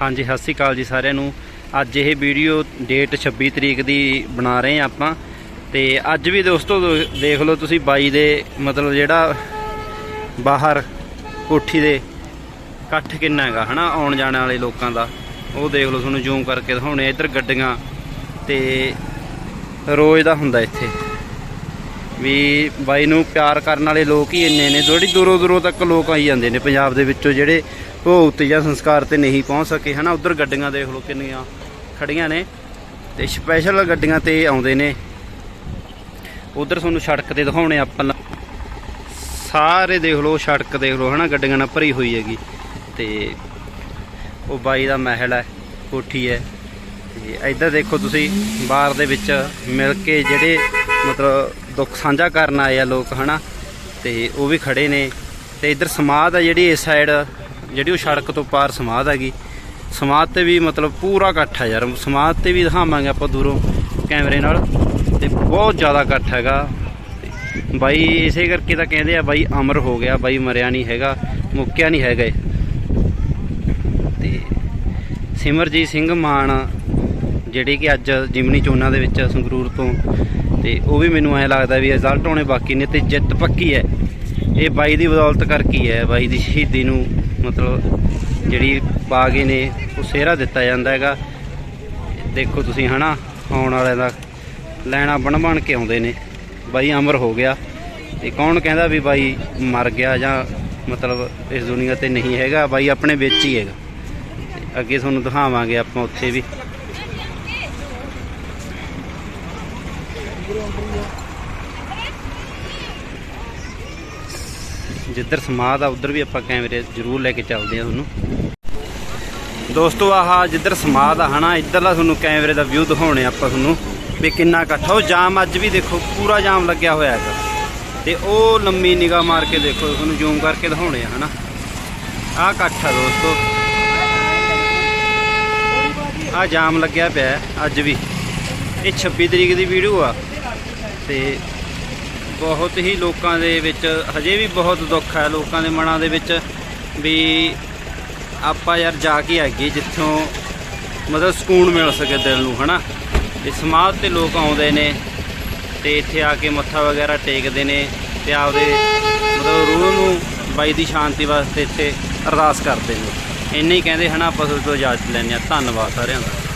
ਹਾਂਜੀ, ਸਤਿ ਸ਼੍ਰੀ ਅਕਾਲ ਜੀ ਸਾਰਿਆਂ ਨੂੰ। ਅੱਜ ਇਹ ਵੀਡੀਓ ਡੇਟ 26 ਤਰੀਕ ਦੀ ਬਣਾ ਰਹੇ ਹਾਂ ਆਪਾਂ। ਤੇ ਅੱਜ ਵੀ ਦੋਸਤੋ, ਦੇਖ ਲਓ ਤੁਸੀਂ ਬਾਈ ਦੇ ਮਤਲਬ ਜਿਹੜਾ ਬਾਹਰ ਕੋਠੀ ਦੇ ਇਕੱਠ ਕਿੰਨਾ ਹੈਗਾ, ਹਨਾ, ਆਉਣ ਜਾਣ ਵਾਲੇ ਲੋਕਾਂ ਦਾ। ਉਹ ਦੇਖ ਲਓ ਤੁਹਾਨੂੰ ਜ਼ੂਮ ਕਰਕੇ ਦਿਖਾਉਣੇ ਇੱਧਰ ਗੱਡੀਆਂ ਤੇ ਰੋਜ਼ ਦਾ ਹੁੰਦਾ ਇੱਥੇ। ਵੀ ਬਾਈ ਨੂੰ ਪਿਆਰ ਕਰਨ ਵਾਲੇ ਲੋਕ ਹੀ ਇੰਨੇ ਨੇ, ਜਿਹੜੀ ਦੂਰੋਂ ਦੂਰੋਂ ਤੱਕ ਲੋਕ ਆਈ ਜਾਂਦੇ ਨੇ ਪੰਜਾਬ ਦੇ ਵਿੱਚੋਂ ਜਿਹੜੇ ਭੋਗ ਤੇ ਜਾਂ ਸੰਸਕਾਰ ਤੇ ਨਹੀਂ ਪਹੁੰਚ ਸਕੇ, ਹਨਾ? ਉਧਰ ਗੱਡੀਆਂ ਦੇਖ ਲਓ ਕਿੰਨੀਆਂ ਖੜੀਆਂ ਨੇ ਤੇ ਸਪੈਸ਼ਲ ਗੱਡੀਆਂ ਤੇ ਆਉਂਦੇ ਨੇ। ਉਧਰ ਤੁਹਾਨੂੰ ਸੜਕ ਤੇ ਦਿਖਾਉਣੇ ਆਪਾਂ। ਸਾਰੇ ਦੇਖ ਲਓ, ਸੜਕ ਦੇਖ ਲਓ, ਹਨਾ? ਗੱਡੀਆਂ ਨਾਲ ਭਰੀ ਹੋਈ ਹੈਗੀ। ਤੇ ਉਹ ਬਾਈ ਦਾ ਮਹਿਲ ਹੈ, ਕੋਠੀ ਹੈ। ਤੇ ਇੱਧਰ ਦੇਖੋ ਤੁਸੀਂ, ਬਾਹਰ ਦੇ ਵਿੱਚ ਮਿਲ ਕੇ ਜਿਹੜੇ ਮਤਲਬ ਦੁੱਖ ਸਾਂਝਾ ਕਰਨ ਆਏ ਆ ਲੋਕ, ਹਨਾ? ਤੇ ਉਹ ਵੀ ਖੜੇ ਨੇ। ਤੇ ਇੱਧਰ ਸਮਾਧ ਆ ਜਿਹੜੀ, ਇਸ ਸਾਈਡ ਜਿਹੜੀ ਉਹ ਸੜਕ ਤੋਂ ਪਾਰ ਸਮਾਧ ਹੈਗੀ, ਸਮਾਧ ਤੇ ਵੀ ਮਤਲਬ ਪੂਰਾ ਇਕੱਠ ਹੈ ਯਾਰ, ਸਮਾਧ ਤੇ ਵੀ ਦਿਖਾਵਾਂਗੇ ਆਪਾਂ ਦੂਰੋਂ ਕੈਮਰੇ ਨਾਲ, ਤੇ ਬਹੁਤ ਜ਼ਿਆਦਾ ਇਕੱਠ ਹੈਗਾ ਬਾਈ ਇਸੇ ਕਰਕੇ ਤਾਂ ਕਹਿੰਦੇ ਆ, ਬਾਈ ਅਮਰ ਹੋ ਗਿਆ, ਬਾਈ ਮਰਿਆ ਨਹੀਂ ਹੈਗਾ, ਮੁੱਕਿਆ ਨਹੀਂ ਹੈਗਾ ਇਹ। ਤੇ ਸਿਮਰਜੀਤ ਸਿੰਘ ਮਾਨ, ਜਿਹੜੇ ਕਿ ਅੱਜ ਜਿਮਨੀ ਚੋਣਾਂ ਦੇ ਵਿੱਚ ਸੰਗਰੂਰ ਤੋਂ, ਤੇ ਉਹ ਵੀ ਮੈਨੂੰ ਐ ਲੱਗਦਾ ਵੀ ਰਿਜ਼ਲਟ ਹੋਣੇ ਬਾਕੀ ਨੇ, ਤੇ ਜਿੱਤ ਪੱਕੀ ਹੈ ਇਹ ਬਾਈ ਦੀ ਬਦੌਲਤ ਕਰਕੇ ਹੈ, ਬਾਈ ਦੀ ਸ਼ਹੀਦੀ ਨੂੰ ਮਤਲਬ ਜਿਹੜੀ ਬਾਗੇ ਨੇ ਉਹ ਸਿਹਰਾ ਦਿੱਤਾ ਜਾਂਦਾ ਹੈਗਾ। ਦੇਖੋ ਤੁਸੀਂ ਹਨਾ, ਆਉਣ ਵਾਲਿਆਂ ਦਾ ਲੈਣਾ ਬਣ ਬਣ ਕੇ ਆਉਂਦੇ ਨੇ। ਬਾਈ ਅਮਰ ਹੋ ਗਿਆ। ਤੇ ਕੌਣ ਕਹਿੰਦਾ ਵੀ ਬਾਈ ਮਰ ਗਿਆ ਜਾਂ ਮਤਲਬ ਇਸ ਦੁਨੀਆ ਤੇ ਨਹੀਂ ਹੈਗਾ, ਬਾਈ ਆਪਣੇ ਵਿੱਚ ਹੀ ਹੈਗਾ। ਅੱਗੇ ਤੁਹਾਨੂੰ ਦਿਖਾਵਾਂਗੇ ਆਪਾਂ ਉੱਥੇ ਵੀ। ਜਿੱਧਰ ਸਮਾਧ ਆ, ਉਧਰ ਵੀ ਆਪਾਂ ਕੈਮਰੇ ਜ਼ਰੂਰ ਲੈ ਕੇ ਚੱਲਦੇ ਆ ਤੁਹਾਨੂੰ। ਦੋਸਤੋ, ਆਹ ਜਿੱਧਰ ਸਮਾਧ ਆ, ਹਨਾ, ਇੱਧਰਲਾ ਤੁਹਾਨੂੰ ਕੈਮਰੇ ਦਾ ਵਿਊ ਦਿਖਾਉਣੇ ਆਪਾਂ ਤੁਹਾਨੂੰ ਵੀ ਕਿੰਨਾ ਇਕੱਠਾ ਉਹ ਜਾਮ ਅੱਜ ਵੀ ਦੇਖੋ, ਪੂਰਾ ਜਾਮ ਲੱਗਿਆ ਹੋਇਆ ਹੈਗਾ। ਤੇ ਉਹ ਲੰਮੀ ਨਿਗਾਹ ਮਾਰ ਕੇ ਦੇਖੋ, ਤੁਹਾਨੂੰ ਜ਼ੂਮ ਕਰਕੇ ਦਿਖਾਉਣੇ ਆ, ਹਨਾ। ਆਹ ਇਕੱਠ ਆ ਦੋਸਤੋ। ਆਹ ਜਾਮ ਲੱਗਿਆ ਪਿਆ ਅੱਜ ਵੀ। ਇਹ 26 ਤਰੀਕ ਦੀ ਵੀਡੀਓ ਆ। ਤੇ ਬਹੁਤ ਹੀ ਲੋਕਾਂ ਦੇ ਵਿੱਚ, ਹਜੇ ਵੀ ਬਹੁਤ ਦੁੱਖ ਹੈ ਲੋਕਾਂ ਦੇ ਮਨਾਂ ਦੇ ਵਿੱਚ ਵੀ ਆਪਾਂ ਯਾਰ ਜਾ ਕੇ ਆਈਏ ਜਿੱਥੋਂ ਮਤਲਬ ਸਕੂਨ ਮਿਲ ਸਕੇ ਦਿਲ ਨੂੰ, ਹਨਾ? ਤੇ ਸਮਾਧ ਤੇ ਲੋਕ ਆਉਂਦੇ ਨੇ ਤੇ ਇੱਥੇ ਆ ਕੇ ਮੱਥਾ ਵਗੈਰਾ ਟੇਕਦੇ ਨੇ ਤੇ ਆਪਦੇ ਮਤਲਬ ਰੂਹ ਨੂੰ ਬਾਈ ਦੀ ਸ਼ਾਂਤੀ ਵਾਸਤੇ ਇੱਥੇ ਅਰਦਾਸ ਕਰਦੇ ਨੇ। ਇੰਨੇ ਹੀ ਕਹਿੰਦੇ ਹਨਾ, ਆਪਾਂ ਤੁਹਾਡੇ ਤੋਂ ਇਜਾਜ਼ਤ ਲੈਂਦੇ ਆ ਧੰਨਵਾਦ ਸਾਰਿਆਂ ਦਾ।